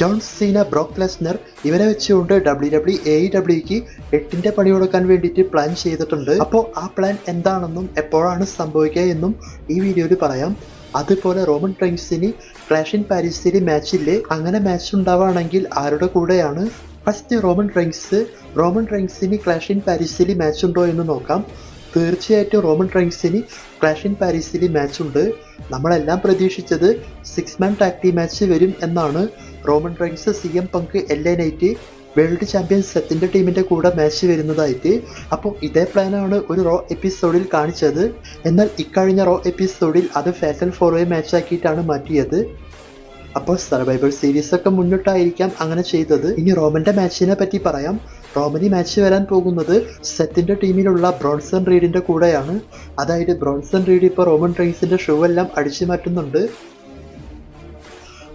John Seena ബ്രോക്ക് Lesnar ഇവരെ വെച്ചുകൊണ്ട് W W A ഡബ്ല്യുക്ക് എട്ടിന്റെ പണി കൊടുക്കാൻ വേണ്ടിയിട്ട് പ്ലാൻ ചെയ്തിട്ടുണ്ട്. അപ്പോൾ ആ പ്ലാൻ എന്താണെന്നും എപ്പോഴാണ് സംഭവിക്കുക എന്നും ഈ വീഡിയോയിൽ പറയാം. അതുപോലെ റോമൻ ട്രെയിൻസിന് ക്ലാഷ് ഇൻ മാച്ചില്ലേ അങ്ങനെ മാച്ച് ഉണ്ടാവുകയാണെങ്കിൽ ആരുടെ കൂടെയാണ്? ഫസ്റ്റ് റോമൻ ട്രെയിൻസ് റോമൻ ട്രെയിൻസിന് ക്ലാഷ് ഇൻ മാച്ച് ഉണ്ടോ എന്ന് നോക്കാം. തീർച്ചയായിട്ടും റോമൻ റൈൻസിന് ക്ലാഷ് ഇൻ പാരീസിൽ മാച്ച് ഉണ്ട്. നമ്മളെല്ലാം പ്രതീക്ഷിച്ചത് സിക്സ് മാൻ ടാക്ടി മാച്ച് വരും എന്നാണ്. Roman Reigns C M Punk L A Knight world champion സെത്തിന്റെ ടീമിന്റെ കൂടെ മാച്ച് വരുന്നതായിട്ട്. അപ്പോൾ ഇതേ പ്ലാനാണ് ഒരു റോ എപ്പിസോഡിൽ കാണിച്ചത്. എന്നാൽ ഇക്കഴിഞ്ഞ റോ എപ്പിസോഡിൽ അത് ഫാറ്റൽ ഫോർ മാച്ച് ആക്കിയിട്ടാണ് മാറ്റിയത്. അപ്പോൾ സർവൈവർ സീരീസ് ഒക്കെ മുന്നിട്ടായിരിക്കാം അങ്ങനെ ചെയ്തത്. ഇനി റോമന്റെ മാച്ചിനെ പറ്റി പറയാം. റോമനി മാച്ച് വരാൻ പോകുന്നത് സെറ്റിന്റെ ടീമിലുള്ള ബ്രോൺസൺ റീഡിന്റെ കൂടെയാണ്. അതായത് ബ്രോൺസൺ റീഡ് ഇപ്പോൾ റോമൻ റൈൻസിന്റെ ഷൂ എല്ലാം അടിച്ചു മാറ്റുന്നുണ്ട്.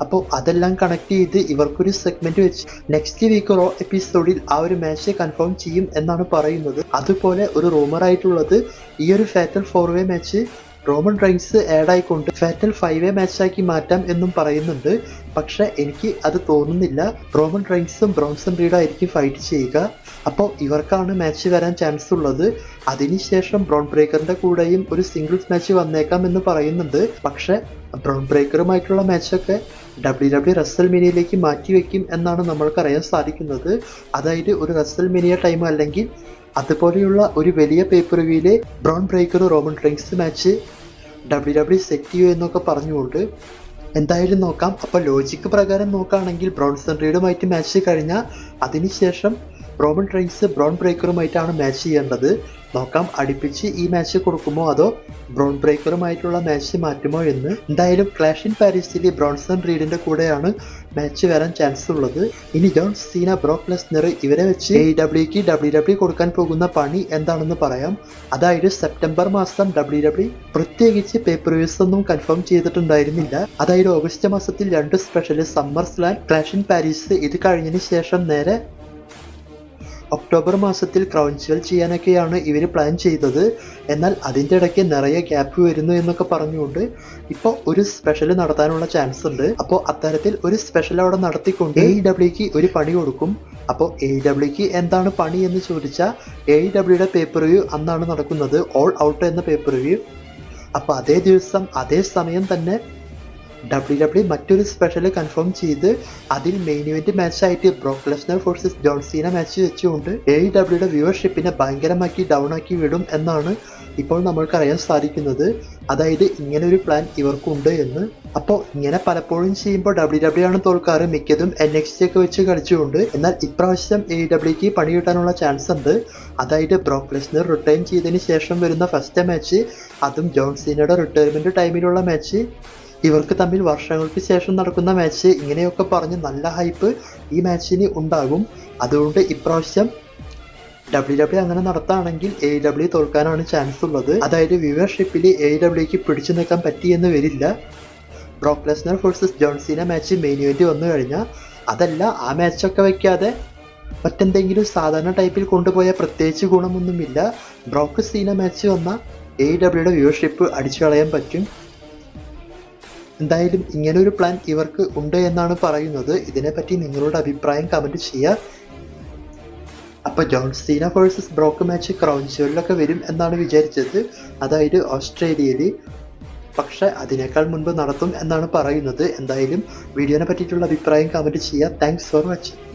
അപ്പോൾ അതെല്ലാം കണക്ട് ചെയ്ത് ഇവർക്കൊരു സെഗ്മെന്റ് വെച്ച് നെക്സ്റ്റ് വീക്ക് റോ എപ്പിസോഡിൽ ആ ഒരു മാച്ച് കൺഫേം ചെയ്യും എന്നാണ് പറയുന്നത്. അതുപോലെ ഒരു റൂമർ ആയിട്ടുള്ളത് ഈ ഒരു fatal four way match Roman Reigns add ആയിക്കൊണ്ട് ഫാറ്റൽ ഫൈവ് എ മാച്ചാക്കി മാറ്റാം എന്നും പറയുന്നുണ്ട്. പക്ഷെ എനിക്ക് അത് തോന്നുന്നില്ല. റോമൻ റൈൻസും ബ്രോൺസൺ റീഡായിരിക്കും ഫൈറ്റ് ചെയ്യുക. അപ്പോൾ ഇവർക്കാണ് മാച്ച് വരാൻ ചാൻസ് ഉള്ളത്. അതിനുശേഷം ബ്രോൺ ബ്രേക്കറിന്റെ കൂടെയും ഒരു സിംഗിൾസ് മാച്ച് വന്നേക്കാം എന്ന് പറയുന്നുണ്ട്. പക്ഷെ ബ്രോൺ ബ്രേക്കറുമായിട്ടുള്ള മാച്ചൊക്കെ ഡബ്ല്യു ഡബ്ല്യു റസൽ മിനിയിലേക്ക് മാറ്റി വെക്കും എന്നാണ് നമ്മൾക്കറിയാൻ സാധിക്കുന്നത്. അതായത് ഒരു റസൽ മിനിയ ടൈം അല്ലെങ്കിൽ അതുപോലെയുള്ള ഒരു വലിയ പേപ്പർ വ്യൂവിലെ ബ്രോൺ ബ്രേക്കർ റോമൻ ഡ്രിങ്ക്സ് മാച്ച് ഡബ്ല്യു ഡബ്ല്യു സെറ്റ് ചെയ്യൂ എന്നൊക്കെ പറഞ്ഞുകൊണ്ട് എന്തായാലും നോക്കാം. അപ്പോൾ ലോജിക്ക് പ്രകാരം നോക്കുകയാണെങ്കിൽ ബ്രോൺസൺ റീഡുമായിട്ട് മാച്ച് കഴിഞ്ഞാൽ അതിനുശേഷം റോമൻ റൈൻസ് ബ്രോൺ ബ്രേക്കറുമായിട്ടാണ് മാച്ച് ചെയ്യേണ്ടത്. നോക്കാം അടുപ്പിച്ച് ഈ മാച്ച് കൊടുക്കുമോ അതോ ബ്രോൺ ബ്രേക്കറുമായിട്ടുള്ള മാച്ച് മാറ്റുമോ എന്ന്. എന്തായാലും ക്ലാഷ് ഇൻ പാരീസിൽ ബ്രോൺസൺ റീഡിന്റെ കൂടെയാണ് മാച്ച് വരാൻ ചാൻസ് ഉള്ളത്. ഇനി ജോൺ സീന ബ്രോക്ക് ഇവരെ വെച്ച് എ ഡബ്ല്യുക്ക് ഡബ്ല്യു ഡബ്ല്യു കൊടുക്കാൻ പോകുന്ന പണി എന്താണെന്ന് പറയാം. അതായത് സെപ്റ്റംബർ മാസം ഡബ്ല്യു ഡബ്ല്യു പ്രത്യേകിച്ച് പേപ്പർ വ്യൂസ് ഒന്നും കൺഫേം ചെയ്തിട്ടുണ്ടായിരുന്നില്ല. അതായത് ഓഗസ്റ്റ് മാസത്തിൽ രണ്ട് special summer slam clash in Paris ഇത് കഴിഞ്ഞതിന് ശേഷം നേരെ ഒക്ടോബർ മാസത്തിൽ ക്രൗൺ ജുവൽ ചെയ്യാനൊക്കെയാണ് ഇവർ പ്ലാൻ ചെയ്തത്. എന്നാൽ അതിന്റെ ഇടയ്ക്ക് നിറയെ ഗ്യാപ്പ് വരുന്നു എന്നൊക്കെ പറഞ്ഞുകൊണ്ട് ഇപ്പോൾ ഒരു സ്പെഷ്യൽ നടത്താനുള്ള ചാൻസ് ഉണ്ട്. അപ്പോൾ അത്തരത്തിൽ ഒരു സ്പെഷ്യൽ അവിടെ നടത്തിക്കൊണ്ട് എ ഡബ്ല്യുക്ക് ഒരു പണി കൊടുക്കും. അപ്പോൾ എ ഡബ്ല്യുക്ക് എന്താണ് പണി എന്ന് ചോദിച്ചാൽ എ ഡബ്ല്യുടെ പേപ്പർ വ്യൂ അന്നാണ് നടക്കുന്നത്. ഓൾ ഔട്ട് എന്ന പേപ്പർ വ്യൂ അപ്പോൾ അതേ ദിവസം അതേ സമയം തന്നെ ഡബ്ല്യു ഡബ്ല്യു മറ്റൊരു സ്പെഷ്യൽ കൺഫേം ചെയ്ത് അതിൽ main event മാച്ചായിട്ട് Brock Lesnar versus John Cena match വെച്ചുകൊണ്ട് എ ഡബ്ല്യുടെ വ്യൂവർഷിപ്പിനെ ഭയങ്കരമാക്കി ഡൗൺ ആക്കി വിടും എന്നാണ് ഇപ്പോൾ നമ്മൾക്ക് അറിയാൻ സാധിക്കുന്നത്. അതായത് ഇങ്ങനെ ഒരു പ്ലാൻ ഇവർക്കുണ്ട് എന്ന്. അപ്പോൾ ഇങ്ങനെ പലപ്പോഴും ചെയ്യുമ്പോൾ ഡബ്ല്യു ഡബ്ല്യു ആണ് തോൽക്കാറ്. മിക്കതും എൻ എക്സ് ഒക്കെ വെച്ച് കളിച്ചുകൊണ്ട്. എന്നാൽ ഇപ്രാവശ്യം എ ഡബ്ല്യുക്ക് പണി കിട്ടാനുള്ള ചാൻസ് ഉണ്ട്. അതായത് ബ്രോക്ക് ലെസ്നർ റിട്ടേൺ ചെയ്തതിന് ശേഷം വരുന്ന ഫസ്റ്റ് മാച്ച് അതും ജോൺസീനയുടെ റിട്ടയർമെന്റ് ടൈമിലുള്ള മാച്ച് ഇവർക്ക് തമ്മിൽ വർഷങ്ങൾക്ക് ശേഷം നടക്കുന്ന മാച്ച് ഇങ്ങനെയൊക്കെ പറഞ്ഞ് നല്ല ഹൈപ്പ് ഈ മാച്ചിന് ഉണ്ടാകും. അതുകൊണ്ട് ഇപ്രാവശ്യം ഡബ്ല്യു ഡബ്ല്യു അങ്ങനെ നടത്താണെങ്കിൽ എ ഡബ്ല്യു തോൽക്കാനാണ് ചാൻസ് ഉള്ളത്. അതായത് വ്യൂവർഷിപ്പിൽ എ ഡബ്ല്യുക്ക് പിടിച്ചു നിൽക്കാൻ പറ്റിയെന്ന് വരില്ല. Brock Lesnar versus John Cena match main event വന്നു കഴിഞ്ഞാൽ അതല്ല ആ മാച്ചൊക്കെ വയ്ക്കാതെ മറ്റെന്തെങ്കിലും സാധാരണ ടൈപ്പിൽ കൊണ്ടുപോയ പ്രത്യേകിച്ച് ഗുണമൊന്നുമില്ല. ബ്രോക്ക് സീന മാച്ച് വന്ന എ ഡബ്ല്യുടെ വ്യൂവർഷിപ്പ് അടിച്ചു കളയാൻ പറ്റും. എന്തായാലും ഇങ്ങനൊരു പ്ലാൻ ഇവർക്ക് ഉണ്ട് എന്നാണ് പറയുന്നത്. ഇതിനെപ്പറ്റി നിങ്ങളുടെ അഭിപ്രായം കമന്റ് ചെയ്യുക അപ്പോൾ John Cena versus Brock match crown വരും എന്നാണ് വിചാരിച്ചത്. അതായത് ഓസ്ട്രേലിയയിൽ. പക്ഷെ അതിനേക്കാൾ മുൻപ് നടത്തും എന്നാണ് പറയുന്നത്. എന്തായാലും വീഡിയോനെ പറ്റിയിട്ടുള്ള അഭിപ്രായം കമന്റ് ചെയ്യുക താങ്ക്സ് ഫോർ വാച്ചിങ്